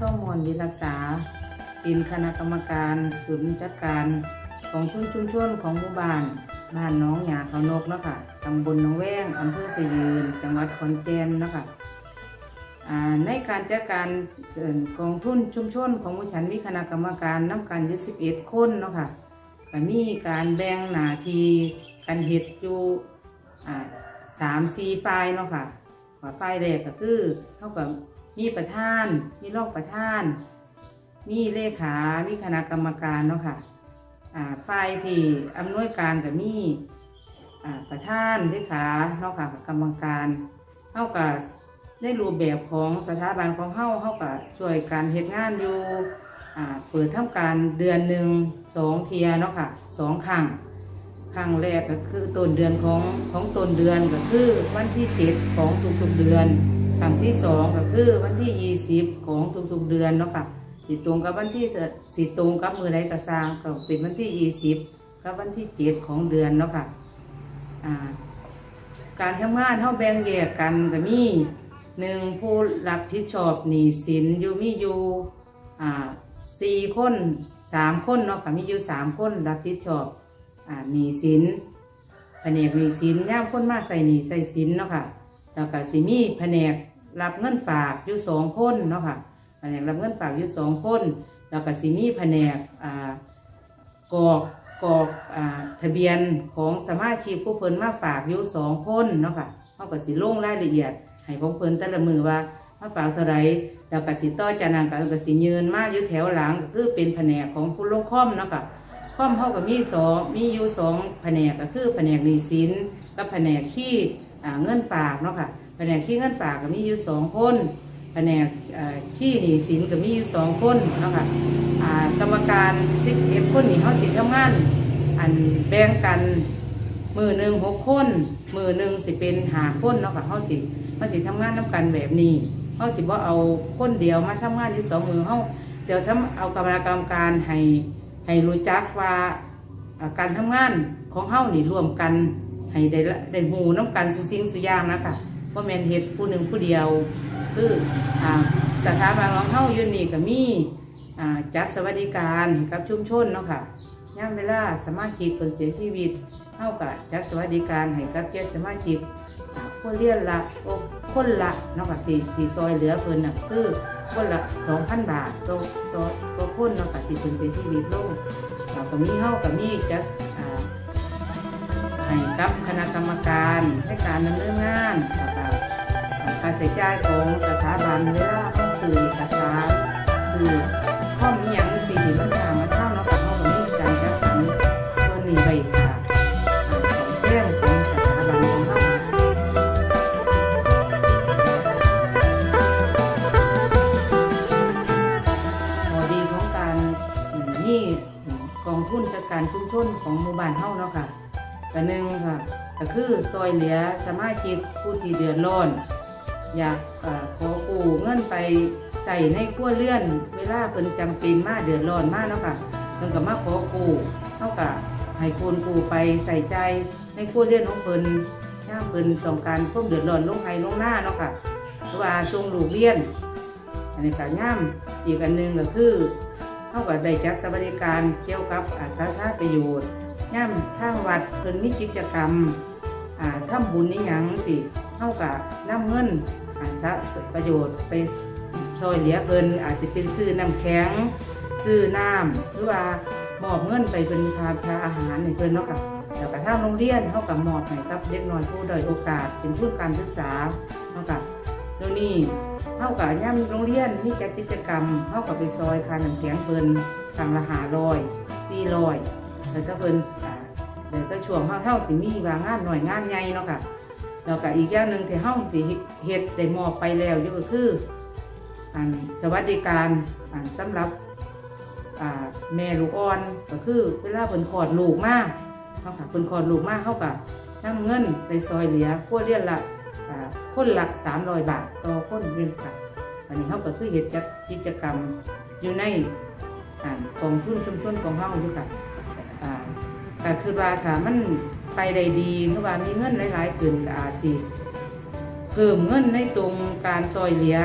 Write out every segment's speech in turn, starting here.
ท่องมวลดีรักษา เป็นคณะกรรมการศูนย์จัดการของทุนชุมชนของหมู่บ้านบ้านน้องหยาเขานกเนาะค่ะตำบลหนองแวงอำเภอไปยืน จังหวัดขอนแก่นเนาะค่ะในการจัดการกองทุนชุมชนของมู่ฉันมีคณะกรรมการน้ำกันยู่11คนเนาะค่ะก็มีการแบ่งหน้าที่กันเฮ็ดอยู่สามสี่ฝ่ายเนาะค่ะว่าฝ่ายแรกก็คือเท่ากับ มีประธาน มีรองประธาน มีเลขา มีคณะกรรมการเนาะค่ะอ่าฝ่ายที่อำนวยการก็มีประธานเลขาเนาะค่ะกรรมการเท่ากับในรูปแบบของสถาบันของเฮาเฮากับช่วยการเฮ็ดงานอยู่เปิดทำการเดือนหนึ่งสองเทียเนาะค่ะสองครั้งครั้งแรกก็คือต้นเดือนของของต้นเดือนก็คือวันที่เจ็ดของทุกๆเดือน ครั้งที่สองก็คือวันที่ยี่สิบของทุกๆเดือนเนาะค่ะสิตรงกับวันที่สิตรงกับมือใดกระซางก็เป็นวันที่ยี่สิบกับวันที่เจ็ดของเดือนเนาะค่ะการทำงานเท่าแบ่งแยกกันก็มีหนึ่งผู้รับผิดชอบหนี้สินอยู่มีอยู่สี่คนสามคนเนาะค่ะมีอยู่สามคนรับผิดชอบหนี้สินแผนกหนี้สินย่ามคนมาใส่หนี้ใส่สินเนาะค่ะแล้วก็สิมีแผนก รับเงินฝากอยู่สองคนเนาะค่ะแผนกรับเงินฝากอยู่สองคน แล้วก็สิมีแผนกอ่ากรอกกอกอ่าทะเบียนของสมาชิกผู้เพิ่นมาฝากอยู่สองคนเนาะค่ะเขาก็สิลงรายละเอียดให้ของเพิ่นแต่ละมือว่ามาฝากเท่าไรแล้วก็สิต่อจานั้นก็สิยืนมาอยู่แถวหลังก็คือเป็นแผนกของผู้ลงค่อมเนาะค่ะข้อมเท่ากับมีสองมีอยู่สองแผนกก็คือแผนกหนี้สินกับแผนกขี้อ่เงินฝากเนาะค่ะ แผนกขี้เงินฝากก็มีอยู่สองคนแผนกขี้หนี้สินก็มีอยู่สองคนเนาะค่ะกรรมการสิบเอ็ดคนนี่เขาสิทำงานอันแบ่งกันมือหนึ่งหกคนมือหนึ่งสิเป็นหาคนเนาะค่ะเขาสิเขาสิทำงานน้กันแบบนี้เขาสิว่าเอาคนเดียวมาทำงานอยู่สองมือเขาเดี๋ยวทำเอากรรมการการให้ให้รู้จักว่าการทำงานของเฮานี่รวมกันให้ได้ละได้หูน้ำกันสุสิ่งสุยางนะคะ ว่าแมนเฮ็ดผู้หนึ่งผู้เดียว คืออ่าสถาบันของเฮาอยู่นี่ก็มีอ่าจัดสวัสดิการให้กับชุมชนเนาะค่ะย่ามเวลาสมาชิกคนเสียชีวิตเฮาก็จัดสวัสดิการให้กับเจ้าสมาชิกอ่าผู้เลี้ยนละโอ้คนละเนาะค่ะที่ที่ซอยเหลือเพิ่นน่ะคือคนละ2,000บาทต่อต่อต่อคนเนาะค่ะที่เพิ่นเสียชีวิตลงเราก็มีเฮาก็มีจะอ่าให้กับคณะกรรมการให้การดำเนินงาน ก็อ่าค่ใจ่ายของสถาบันเวลาต้องสื่อเอกสารคือข้อมีอย่างสี่มันทางมาเท่าเนาะค่ะเฮาก็มีการจัดสรรส่วนนี้ไว้ค่ะอ่าของแท้งของสถาบันของเฮาข้อดีของการอืมมีกองทุนจัดการชุมชนของหมู่บ้านเฮาเนาะค่ะก็หนึ่งค่ะก็คือซอยเหลือสมาชิกผู้ที่เดือดร้อน อยากขอกู้เงินไปใส่ในครัวเรือน เวลาเพิ่นจำเป็นมากเดือดร้อนมากเนาะค่ะเพิ่นก็มาขอกู้เท่ากับให้คนกู้ไปใส่ใจในครัวเรือนของเพิ่นย่ามเพิ่นต้องการพวกเดือดร้อนลงไห้ลงหน้าเนาะค่ะหรือว่าส่งลูกเรียนอันนี้ก็ย่ำอีกอันหนึ่งก็คือเขาก็ได้จัดสวัสดิการเกี่ยวกับอาสาธารณประโยชน์ย่ำทางวัดเพิ่นมีกิจกรรมอ่าทำบุญนี่ยังสิ เขาก็นำเงินอาสาประโยชน์ไปซอยเหลือเพิ่นอาจจะเป็นซื้อน้ำแข็งซื้อน้ำหรือว่ามอบเงินไปเป็นทานทาอาหารให้เพิ่นเนาะค่ะแล้วก็ทางโรงเรียนเขาก็มอบให้กับเด็กน้อยผู้ด้อยโอกาสเป็นทุนการศึกษาเนาะค่ะตรงนี้เท่ากับย่ำโรงเรียนมีจัดกิจกรรมเท่ากับไปซอยคาน้ำแข็งเพิ่นทางละหาลอยสี่ลอยแล้วก็เพิ่นอ่าเดี๋ยวก็ช่วงเฮาเท่าสิมีวางงานหน่อยงานใหญ่เนาะค่ะ แล้วก็อีกอย่างหนึ่งที่เฮาสิเฮ็ดได้มอบไปแล้วอยู่ก็คืออันสวัสดิการอันสำหรับอ่าแม่ลูกอ่อนก็คือเวลาเพิ่นคลอดลูกมาเฮาค่ะเพิ่นคลอดลูกมาเฮาก็นำเงินไปซอยเหลือครัวเรียนละคนละสามร้อยบาทต่อคนเรียนค่ะอันนี้เขาก็คือเหตุจัดกิจกรรมอยู่ในกองทุนชุมชนของเฮาอยู่ค่ะอ่าก็คือว่าถ้ามัน ไปได้ดีคือว่ามีเงินหลายๆขึ้นก็อาจสิเพิ่มเงินในตรงการซอยเหลือ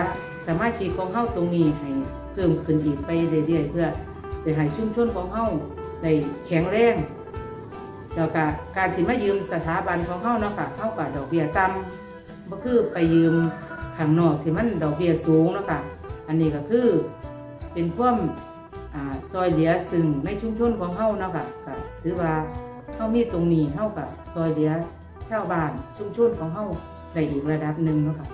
สามารถชีของเฮาตรงนี้ให้เพิ่มขึ้นอีกไปเรื่อยๆเพื่อเสิให้ชุมชนของเฮาได้แข็งแรงแล้วก็การสิมายืมสถาบันของเฮาเนาะค่ะเฮากับดอกเบี้ยต่ำบ่คือไปยืมข้างนอกที่มันดอกเบี้ยสูงเนาะค่ะอันนี้ก็คือเป็นความซอยเหลือซึ่งในชุมชนของเฮาเนาะค่ะก็ถือว่า เฮามีตรงนี้เฮากับซอยเหลือชาวบ้านชุมชนของเฮาได้อีกระดับหนึ่งเนาะค่ะ